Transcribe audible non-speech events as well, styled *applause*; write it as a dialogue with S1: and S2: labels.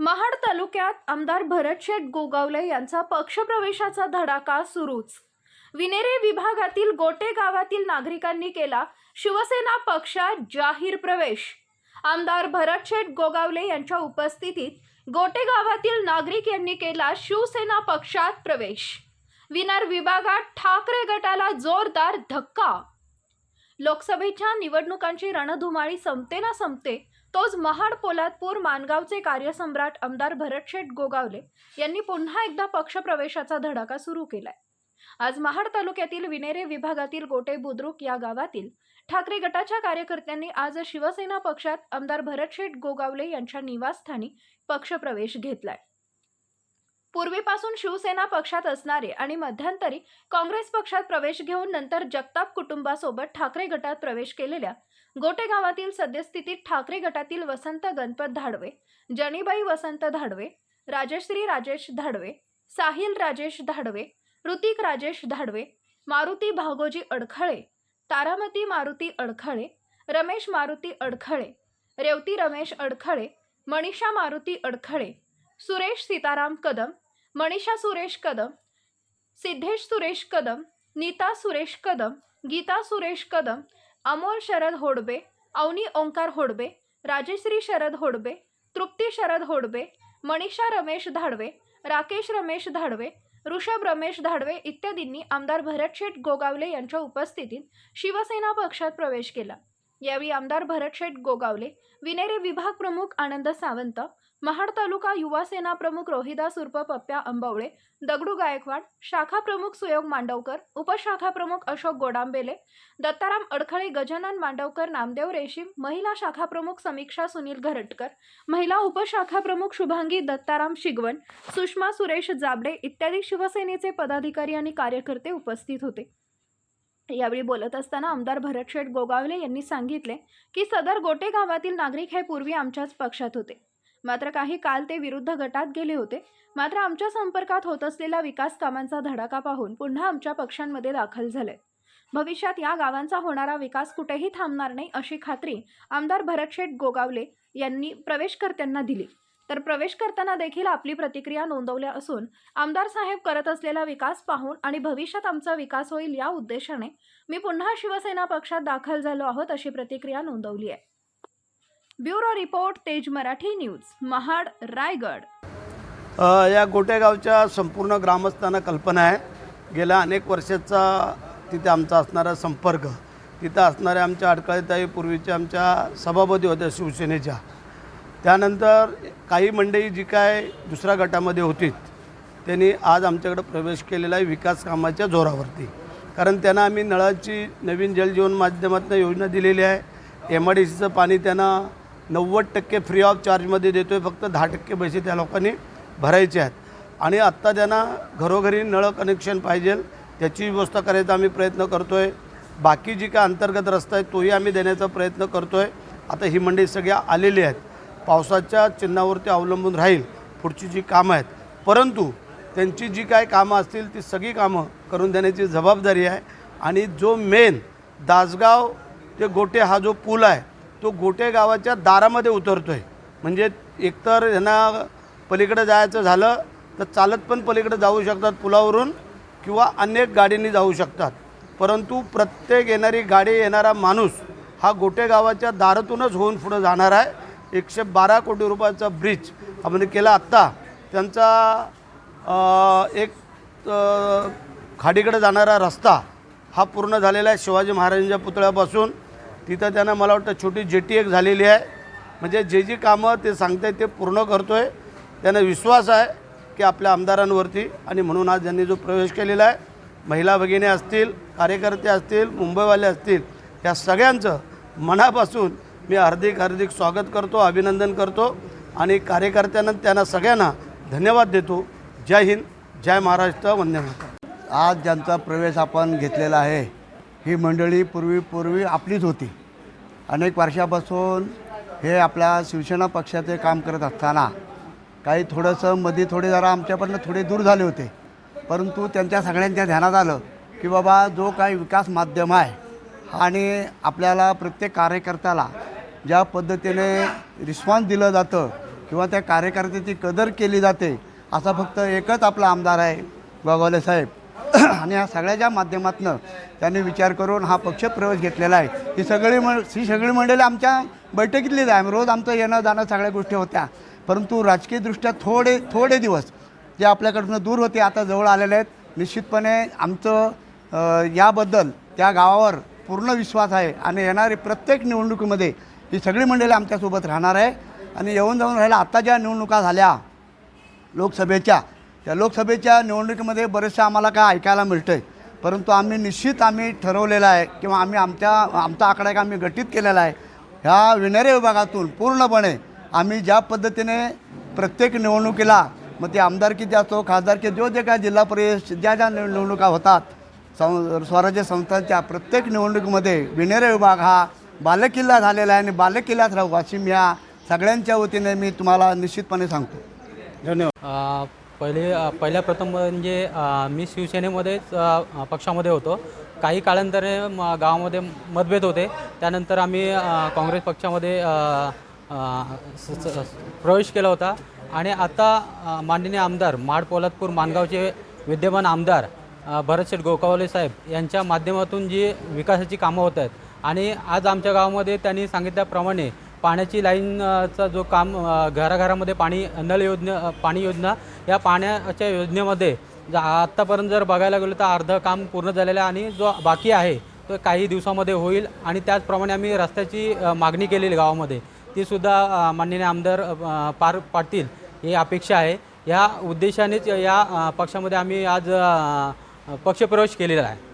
S1: महाड तालुक्यात आमदार भरतशेठ गोगावले यांचा पक्षप्रवेशाचा धडाका सुरूच. विनेरे विभागातील गोटे गावातील नागरिकांनी केला शिवसेना पक्षात जाहीर प्रवेश. आमदार भरतशेठ गोगावले यांच्या उपस्थितीत गोटे गावातील नागरिक यांनी केला शिवसेना पक्षात प्रवेश. विनार विभागात ठाकरे गटाला जोरदार धक्का लोकसभेच्या निवडणुकांची रणधुमाळी संपते ना संपते तोच महाड पोलादपूर मानगावचे कार्यसम्राट आमदार भरतशेठ गोगावले यांनी पुन्हा एकदा पक्षप्रवेशाचा धडाका सुरू केलाय. आज महाड तालुक्यातील विनेरे विभागातील गोटे बुद्रुक या गावातील ठाकरे गटाच्या कार्यकर्त्यांनी आज शिवसेना पक्षात आमदार भरतशेठ गोगावले यांच्या निवासस्थानी पक्षप्रवेश घेतलाय. पूर्वीपासून शिवसेना पक्षात असणारे आणि मध्यंतरी काँग्रेस पक्षात प्रवेश घेऊन नंतर जगताप कुटुंबासोबत ठाकरे गटात प्रवेश केलेल्या गोटे गावातील सद्यस्थितीत ठाकरे गटातील वसंत गणपत धाडवे जनीबाई वसंत धाडवे राजश्री राजेश धाडवे साहिल राजेश धाडवे ऋतिक राजेश धाडवे मारुती भागोजी अडखळे तारामती मारुती अडखळे रमेश मारुती अडखळे रेवती रमेश अडखळे मनीषा मारुती अडखळे सुरेश सीताराम कदम मनीषा सुरेश कदम सिद्धेश सुरेश कदम नीता सुरेश कदम गीता सुरेश कदम अमोल शरद होडबे अवनी ओंकार होडबे राजश्री शरद होडबे तृप्ती शरद होडबे मनीषा रमेश धाडवे राकेश रमेश धाडवे ऋषभ रमेश धाडवे इत्यादींनी आमदार भरतशेठ गोगावले यांच्या उपस्थितीत शिवसेना पक्षात प्रवेश केला. यावेळी आमदार भरतशेठ गोगावले विनेरे विभाग प्रमुख आनंद सावंत महाड तालुका युवा सेना प्रमुख रोहिदास उर्फ पप्प्या अंबवळे दगडू गायकवाड शाखा प्रमुख सुयोग मांडवकर उपशाखा प्रमुख अशोक गोडांबेले दत्ताराम अडखळे गजानन मांडवकर नामदेव रेशीम महिला शाखा प्रमुख समीक्षा सुनील घरटकर महिला उपशाखा प्रमुख शुभांगी दत्ताराम शिगवण सुषमा सुरेश जाबडे इत्यादी शिवसेनेचे पदाधिकारी आणि कार्यकर्ते उपस्थित होते. यावेळी बोलत असताना आमदार भरतशेठ गोगावले यांनी सांगितले की सदर गोटे गावातील नागरिक हे पूर्वी आमच्याच पक्षात होते. मात्र काही काल ते विरुद्ध गटात गेले होते. मात्र आमच्या संपर्कात होत असलेल्या विकास कामांचा धडाका पाहून पुन्हा आमच्या पक्षांमध्ये दाखल झाले. भविष्यात या गावांचा होणारा विकास कुठेही थांबणार नाही अशी खात्री आमदार भरतशेठ गोगावले यांनी प्रवेशकर्त्यांना दिली. तर प्रवेश करताना देखील आपली प्रतिक्रिया नोंदवल्या असून आमदार साहेब करत असलेला विकास पाहून आणि भविष्यात आमचा विकास होईल या उद्देशाने मी पुन्हा शिवसेना पक्षात दाखल झालो आहोत अशी प्रतिक्रिया नोंदवली आहे. ब्युरो रिपोर्ट तेज मराठी न्यूज महाड रायगड.
S2: या गोटेगावच्या संपूर्ण ग्रामस्थांना कल्पना आहे. गेल्या अनेक वर्षाचा तिथे आमचा असणारा संपर्क तिथं असणाऱ्या आमच्या अडकळीताई पूर्वीच्या आमच्या सभापती होत्या शिवसेनेच्या. त्यानंतर काही मंडळी जी काय दुसऱ्या गटामध्ये होती त्यांनी आज आमच्याकडे प्रवेश केलेला आहे विकास कामाच्या जोरावरती. कारण त्यांना आम्ही नळाची नवीन जलजीवन माध्यमातून योजना दिलेली आहे. एम आय डी सीचं पाणी त्यांना नव्वद टक्के फ्री ऑफ चार्जमध्ये देतो आहे फक्त दहा टक्के पैसे त्या लोकांनी भरायचे आहेत. आणि आत्ता त्यांना घरोघरी नळ कनेक्शन पाहिजे त्याची व्यवस्था करायचा आम्ही प्रयत्न करतो आहे बाकी जी काय अंतर्गत रस्ता आहे तोही आम्ही देण्याचा प्रयत्न करतो आहे आता ही मंडळी सगळ्या आलेली आहेत. पावसाच्या चिन्हावरती अवलंबून राहील पुढची जी कामं आहेत. परंतु त्यांची जी काय कामं असतील ती सगळी कामं करून देण्याची जबाबदारी आहे. आणि जो मेन दासगाव ते गोटे हा जो पूल आहे तो गोटे गावाच्या दारामध्ये उतरतो आहे म्हणजे एकतर ह्यांना पलीकडे जायचं झालं तर चालत पण पलीकडे जाऊ शकतात पुलावरून किंवा अनेक गाडींनी जाऊ शकतात. परंतु प्रत्येक येणारी गाडी येणारा माणूस हा गोटे गावाच्या दारातूनच होऊन पुढं जाणार आहे. एकशे बारा कोटी रुपयाचा ब्रिज आपण केला आत्ता. त्यांचा एक खाडीकडे जाणारा रस्ता हा पूर्ण झालेला आहे शिवाजी महाराजांच्या पुतळ्यापासून. तिथं त्यांना मला वाटतं छोटी जेटी एक झालेली आहे. म्हणजे जे जी कामं ते सांगतायत ते पूर्ण करतो आहे त्यांना विश्वास आहे की आपल्या आमदारांवरती आणि म्हणून आज त्यांनी जो प्रवेश केलेला आहे महिला भगिनी असतील कार्यकर्ते असतील मुंबईवाले असतील या सगळ्यांचं मनापासून मी हार्दिक हार्दिक स्वागत करतो अभिनंदन करतो आणि कार्यकर्त्यांना त्यांना सगळ्यांना धन्यवाद देतो. जय हिंद जय महाराष्ट्र वंदे मातरम.
S3: आज ज्यांचा प्रवेश आपण घेतलेला आहे ही मंडळी पूर्वी पूर्वी आपलीच होती. अनेक वर्षापासून हे आपल्या शिवसेना पक्षाचे काम करत असताना काही थोडंसं मध्ये थोडे जरा आमच्याकडनं थोडे दूर झाले होते. परंतु त्यांच्या सगळ्यांच्या ध्यानात आलं की बाबा जो काही विकास माध्यम आहे आणि आपल्याला प्रत्येक कार्यकर्त्याला ज्या पद्धतीने रिस्पॉन्स दिलं जातं किंवा त्या कार्यकर्त्याची कदर केली जाते असा फक्त एकच आपला आमदार आहे गोगावले साहेब. *clears throat* आणि या सगळ्याच्या माध्यमातून त्यांनी विचार करून हा पक्षप्रवेश घेतलेला आहे. ही सगळी मंड ही सगळी मंडळी आमच्या बैठकीतलीच आहे. रोज आमचं येणं जाणं सगळ्या गोष्टी होत्या. परंतु राजकीयदृष्ट्या थोडे थोडे दिवस जे आपल्याकडून दूर होते आता जवळ आलेले आहेत. निश्चितपणे आमचं याबद्दल त्या गावावर पूर्ण विश्वास आहे. आणि येणारी प्रत्येक निवडणुकीमध्ये ही सगळी मंडळी आमच्यासोबत राहणार आहे. आणि येऊन जाऊन राहिला आत्ता ज्या निवडणुका झाल्या लोकसभेच्या त्या लोकसभेच्या निवडणुकीमध्ये बरेचशा आम्हाला काय ऐकायला मिळतं आहे परंतु आम्ही निश्चित आम्ही ठरवलेलं आहे किंवा आम्ही आमच्या आमचा आकडा एक आम्ही गठीत केलेला आहे. ह्या विणारे विभागातून पूर्णपणे आम्ही ज्या पद्धतीने प्रत्येक निवडणुकीला मग ते आमदारकीचे असो खासदारकी जो जे काय जिल्हा परिषद ज्या ज्या निवडणुका होतात सं स्वराज्य संस्थांच्या प्रत्येक निवडणुकीमध्ये विनेरे विभाग हा बालेकिल्ला झालेला आहे आणि बालेकिल्लाच राहू अशी मी या सगळ्यांच्या वतीने मी तुम्हाला निश्चितपणे सांगतो.
S2: धन्यवाद.
S4: पहिले पहिल्या प्रथम म्हणजे मी शिवसेनेमध्येच पक्षामध्ये होतो. काही काळानंतर म- गावामध्ये मतभेद होते. त्यानंतर आम्ही काँग्रेस पक्षामध्ये प्रवेश केला होता. आणि आता माननीय आमदार माड पोलादपूर मानगावचे विद्यमान आमदार भरतशेठ गोकावले साहेब यांच्या माध्यमातून जी विकासाची कामं होत आहेत आणि आज आमच्या गावामध्ये त्यांनी सांगितल्याप्रमाणे पाण्याची लाईनचा जो काम घराघरामध्ये पाणी नळ योजना पाणी योजना या पाण्याच्या योजनेमध्ये ज- आत्तापर्यंत जर बघायला गेलो तर अर्धं काम पूर्ण झालेलं आहे आणि जो बाकी आहे तो काही दिवसामध्ये होईल आणि त्याचप्रमाणे आम्ही रस्त्याची मागणी केलेली गावामध्ये. तीसुद्धा अ, माननीय आमदार पार पाटील ही अपेक्षा आहे. या उद्देशानेच या पक्षामध्ये आम्ही आज पक्षप्रवेश केलेला आहे.